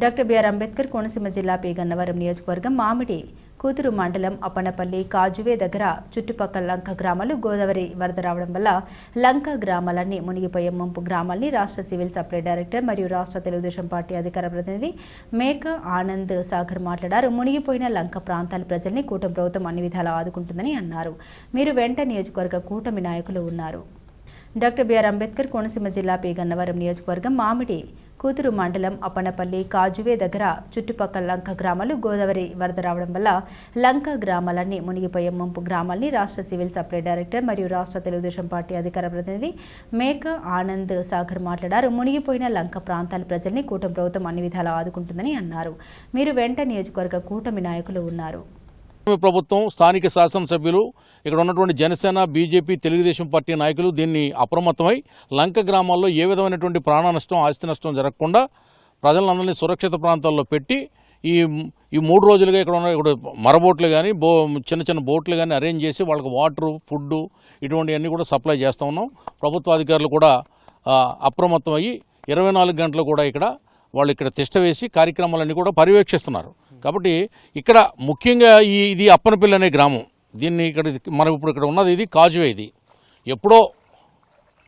Doctor BR Ambedkar Konaseema జిల్లా P Gannavaram నియోజకవర్గం మామిడి కూతురు మండలం అప్పనపల్లి కాజువే దగ్గర చుట్టుపక్కల లంక గ్రామాలు గోదావరి వరద రావడం వల్ల లంక గ్రామాలన్నీ మునిగిపోయే ముంపు గ్రామాల్ని రాష్ట్ర సివిల్ సప్లై డైరెక్టర్ మరియు రాష్ట్ర తెలుగుదేశం పార్టీ అధికార ప్రతినిధి మేక ఆనంద్ సాగర్ మాట్లాడారు. మునిగిపోయిన లంక ప్రాంతాల ప్రజల్ని కూటమి ప్రభుత్వం అన్ని విధాలా ఆదుకుంటుందని అన్నారు. మీరు వెంట నియోజకవర్గ కూటమి నాయకులు ఉన్నారు. డాక్టర్ బిఆర్ అంబేద్కర్ కోనసీమ జిల్లా పి గన్నవరం నియోజకవర్గం మామిడి కూతురు మండలం అప్పనపల్లి కాజువే దగ్గర చుట్టుపక్కల లంక గ్రామాలు గోదావరి వరద రావడం వల్ల లంక గ్రామాలన్నీ మునిగిపోయే ముంపు గ్రామాల్ని రాష్ట్ర సివిల్ సప్లై డైరెక్టర్ మరియు రాష్ట్ర తెలుగుదేశం పార్టీ అధికార ప్రతినిధి మేక ఆనంద్ సాగర్ మాట్లాడారు. మునిగిపోయిన లంక ప్రాంతాల ప్రజల్ని కూటమి ప్రభుత్వం అన్ని విధాలా ఆదుకుంటుందని అన్నారు. మీరు వెంట నియోజకవర్గ కూటమి నాయకులు ఉన్నారు. ప్రభుత్వం స్థానిక శాసనసభ్యులు ఇక్కడ ఉన్నటువంటి జనసేన బీజేపీ తెలుగుదేశం పార్టీ నాయకులు దీన్ని అప్రమత్తమై లంక గ్రామాల్లో ఏ విధమైనటువంటి ప్రాణ నష్టం ఆస్తి నష్టం జరగకుండా ప్రజలందరినీ సురక్షిత ప్రాంతాల్లో పెట్టి ఈ ఈ మూడు రోజులుగా ఇక్కడ ఉన్న ఇక్కడ మరబోట్లు కానీ బో చిన్న చిన్న బోట్లు కానీ అరేంజ్ చేసి వాళ్ళకి వాటరు ఫుడ్డు ఇటువంటివన్నీ కూడా సప్లై చేస్తూ ఉన్నాం. ప్రభుత్వ అధికారులు కూడా అప్రమత్తం అయ్యి ఇరవై నాలుగు గంటలు కూడా ఇక్కడ వాళ్ళు ఇక్కడ తిష్ట వేసి కార్యక్రమాలన్నీ కూడా పర్యవేక్షిస్తున్నారు. కాబట్టి ఇక్కడ ముఖ్యంగా ఈ ఇది అప్పనపల్లి అనే గ్రామం. దీన్ని ఇక్కడ మనం ఇప్పుడు ఇక్కడ ఉన్నది ఇది కాజువే ఇది. ఎప్పుడో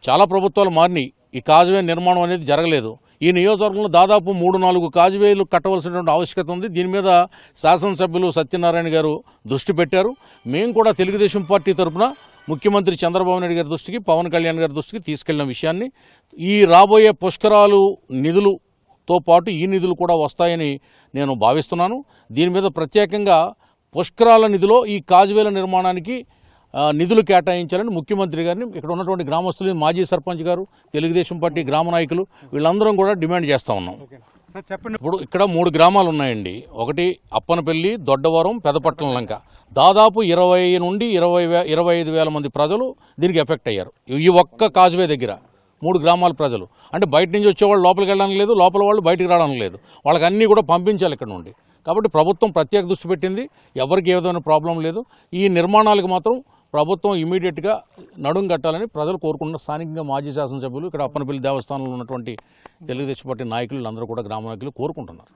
చాలా ప్రభుత్వాలు మారినాయి. ఈ కాజువే నిర్మాణం అనేది జరగలేదు. ఈ నియోజకవర్గంలో దాదాపు మూడు నాలుగు కాజువేలు కట్టవలసినటువంటి ఆవశ్యకత ఉంది. దీని మీద శాసనసభ్యులు సత్యనారాయణ గారు దృష్టి పెట్టారు. మేము కూడా తెలుగుదేశం పార్టీ తరఫున ముఖ్యమంత్రి చంద్రబాబు నాయుడు గారి దృష్టికి పవన్ కళ్యాణ్ గారి దృష్టికి తీసుకెళ్ళిన విషయాన్ని ఈ రాబోయే పుష్కరాలు నిధులు నిధులుతో పాటు ఈ నిధులు కూడా వస్తాయని నేను భావిస్తున్నాను. దీని మీద ప్రత్యేకంగా పుష్కరాల నిధిలో ఈ కాజువేల నిర్మాణానికి నిధులు కేటాయించాలని ముఖ్యమంత్రి గారిని ఇక్కడ ఉన్నటువంటి గ్రామస్తులు మాజీ సర్పంచ్ గారు తెలుగుదేశం పార్టీ గ్రామ నాయకులు వీళ్ళందరం కూడా డిమాండ్ చేస్తూ ఉన్నాం. చెప్పండి. ఇప్పుడు ఇక్కడ మూడు గ్రామాలు ఉన్నాయండి. ఒకటి అప్పనపల్లి దొడ్డవరం పెదపట్నం లంక. దాదాపు ఇరవై నుండి ఇరవై వే ఇరవై ఐదు వేల మంది ప్రజలు దీనికి ఎఫెక్ట్ అయ్యారు. ఈ ఒక్క కాజువే దగ్గర. మూడు గ్రామాల ప్రజలు. అంటే బయట నుంచి వచ్చేవాళ్ళు లోపలికి వెళ్ళడానికి లేదు లోపల వాళ్ళు బయటికి రావడానికి లేదు. వాళ్ళకి అన్నీ కూడా పంపించాలి ఇక్కడ నుండి. కాబట్టి ప్రభుత్వం ప్రత్యేక దృష్టి పెట్టింది. ఎవరికి ఏ విధమైన ప్రాబ్లం లేదు. ఈ నిర్మాణాలకు మాత్రం ప్రభుత్వం ఇమీడియట్గా నడుం కట్టాలని ప్రజలు కోరుకుంటున్న స్థానికంగా మాజీ శాసనసభ్యులు ఇక్కడ అప్పనపల్లి దేవస్థానంలో ఉన్నటువంటి తెలుగుదేశం పార్టీ నాయకులు అందరూ కూడా గ్రామ నాయకులు కోరుకుంటున్నారు.